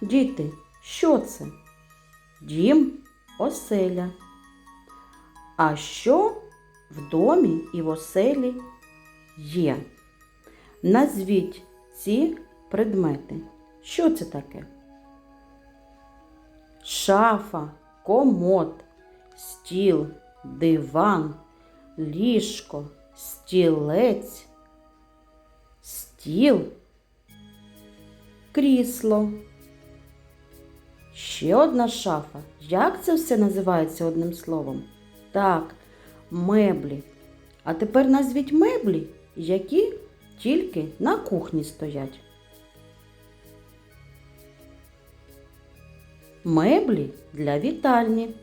Діти, що це? Дім, оселя. А що в домі і в оселі є? Назвіть ці предмети. Що це таке? Шафа, комод, стіл, диван, ліжко, стілець, стіл, крісло. Ще одна шафа. Як це все називається одним словом? Так, меблі. А тепер назвіть меблі, які тільки на кухні стоять. Меблі для вітальні.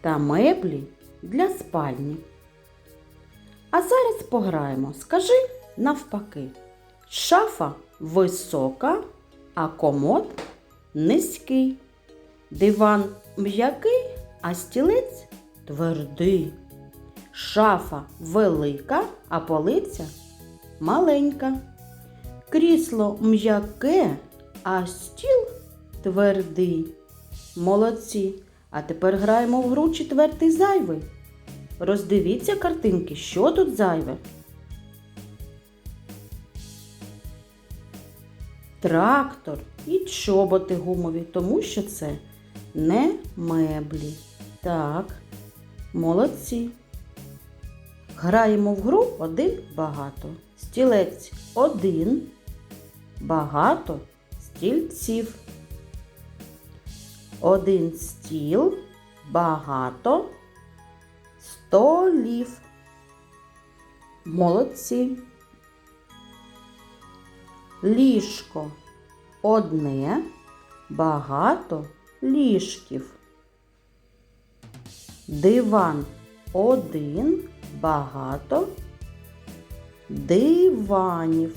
Та меблі для спальні. А зараз пограємо. Скажи навпаки. Шафа висока, а комод низький. Диван м'який, а стілець твердий. Шафа велика, а полиця маленька. Крісло м'яке, а стіл твердий. Молодці. А тепер граємо в гру четвертий зайвий. Роздивіться картинки, що тут зайве. Трактор і чоботи гумові, тому що це не меблі. Так, молодці. Граємо в гру один багато. Стілець один, багато стільців. Один стіл, багато столів. Молодці. Ліжко одне, багато ліжків. Диван один, багато диванів.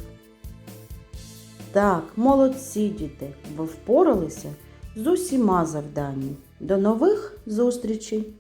Так, молодці діти, ви впоралися з усіма завданнями. До нових зустрічей!